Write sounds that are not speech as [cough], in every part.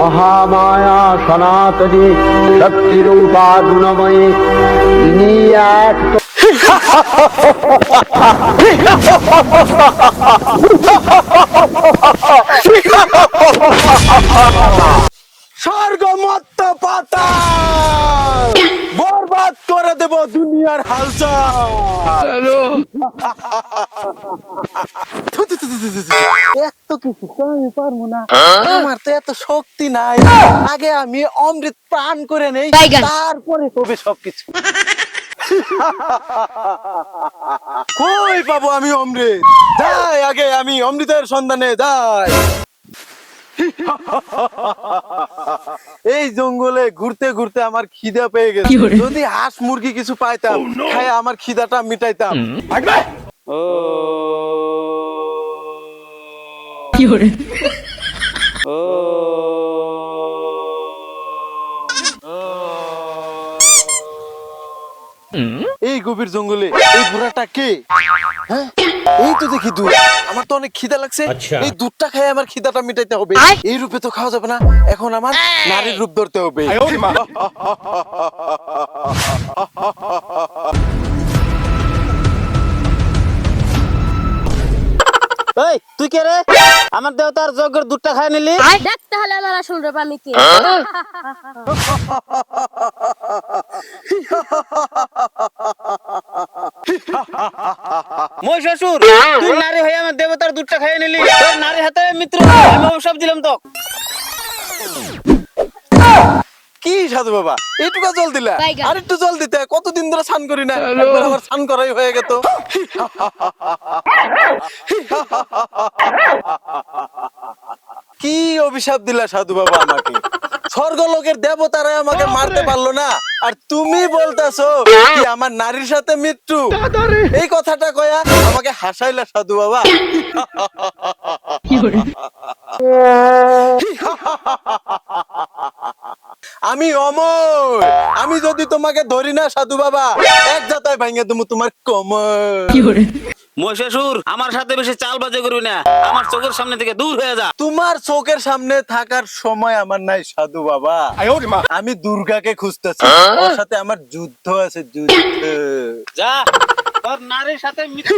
মহামায়া সনাতনী শক্তিরূপা গুণময়ী ইনি এক স্বর্গমত্ত পাতাল বরবাদ করে দেব দুনিয়ার হালচাল থু। এত কিছু তো আমি পারব না। আমার তো এত শক্তি নাই। আগে আমি অমৃত প্রাণ করে নেই তারপরে সবকিছু। কই পাবো আমি অমৃত? যাই আগে আমি অমৃতের সন্ধানে যাই। এই জঙ্গলে ঘুরতে ঘুরতে আমার খিদা পেয়ে গেছে। যদি হাঁস মুরগি কিছু পাইতাম খাই আমার খিদাটা মিটাইতাম। ও। এই গভীর জঙ্গলে এই ঘোড়াটা কে? হ্যাঁ? এই তো দেখি দুধ। আমার তো অনেক খিদা লাগছে। এই দুধটা খাই আমার খিদাটা মিটাইতে হবে। এই রূপে তো খাওয়া যাবে না। এখন আমার নারীর রূপ ধরতে হবে। [laughs] তুই কে রে? আমার দেবতার যজ্ঞের দুধটা খাই নিলি? দেখ তাহলে আমার আসল রূপ আমি কি। মই শ্বশুর তুই নারী হয়ে আমার দেবতার দুধটা খাই নিলি। তোর নারী হাতে মিত্র আমি অভিশাপ দিলাম তো কি সাধু বাবা? এইটুকু জল দিলা। আর একটু জল দিতে? কতদিন ধরে স্নান করি না? একবার আমার স্নান করাই হয়ে গেত। কি অভিশাপ দিলা সাধু বাবা আমাকে? স্বর্গলোকের দেবতারা আমাকে মারতে পারল না। আর তুমি বলতেছো কি আমার নারীর সাথে মৃত্যু? এই কথাটা কয়া আমাকে হাসাইলা সাধু বাবা। [laughs] আমি অমর। আমি যদি তোমাকে ধরি না সাধু বাবা এক জাতায় ভাঙে তুমি তোমার কমর। শ্বশুর আমার সাথে বেশি চাল বাজে করবি না। আমার চোখের সামনে থেকে দূর হয়ে যা। তোমার চোখের সামনে থাকার সময় আমার নাই সাধু বাবা। আমি দুর্গাকে খুঁজতেছি। ওর সাথে আমার যুদ্ধ আছে যুদ্ধ। যা তোর নারীর সাথে মিত্র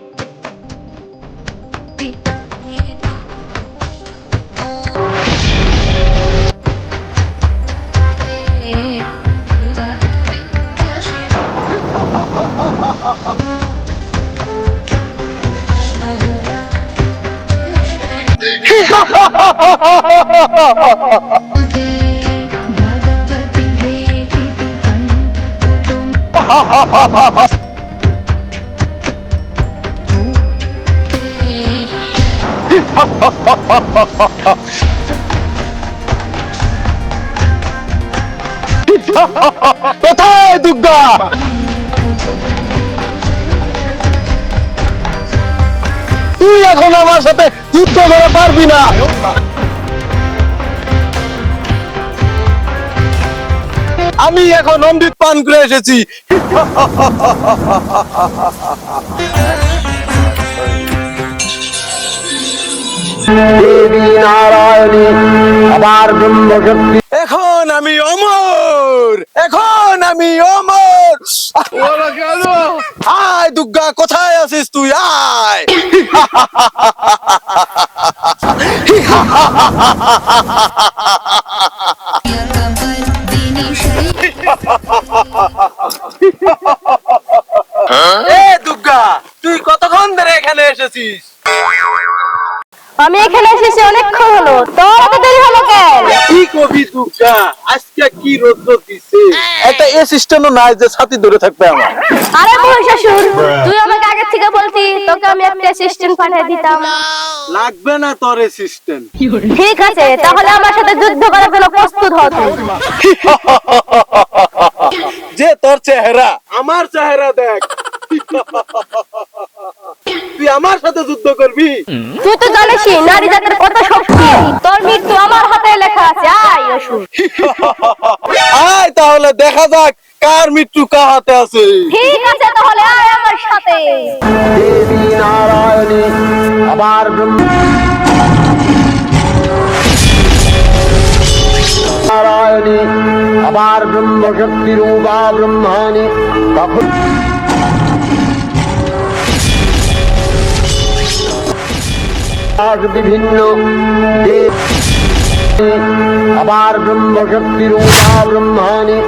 [laughs] কোথায় দুর্গা তুই এখন আমার সাথে যুদ্ধ করে পারবি না। আমি এখন অমৃত পান করে এসেছি। [laughs] আবার ব্রহ্মশক্তি এখন আমি অমর এখন আমি অমর। আয় দুর্গা কোথায় আছিস তুই? আয়। এ দুর্গা তুই কতক্ষণ ধরে এখানে এসেছিস? আমি এখানে এসেছি অনেকক্ষণ। কবি আজকে কি রোদ্র দিছে? একটা এ সিস্টেমও নাই যে ছাতি ধরে থাকবে আমার। আরে মহিষাসুর তুই আমাকে আগে থেকে বলতি তোকে আমি একটা অ্যাসিস্ট্যান্ট পাঠিয়ে দিতাম। লাগবে না তোর সিস্টেম ঠিক আছে তাহলে আমার সাথে যুদ্ধ করার জন্য প্রস্তুত হ যে তোর চেহারা আমার চেহারা দেখ। তুই আমার সাথে যুদ্ধ করবি? তুই তো জানিসই নারী জাতের কত শক্তি। তোর মৃত্যু আমার আয় আয় তাহলে দেখা যাক কার মৃত্যু কার হাতে আছে। ঠিক আছে তাহলে আয় আমার সাথে। দেবী নারায়ণী আবার ব্রহ্ম নারায়ণী আবার ব্রহ্মশক্তি রূপা ব্রহ্মাণী তখন বিভিন্ন দেব আবার ব্রহ্মশক্তি রূপা ব্রহ্মাণী।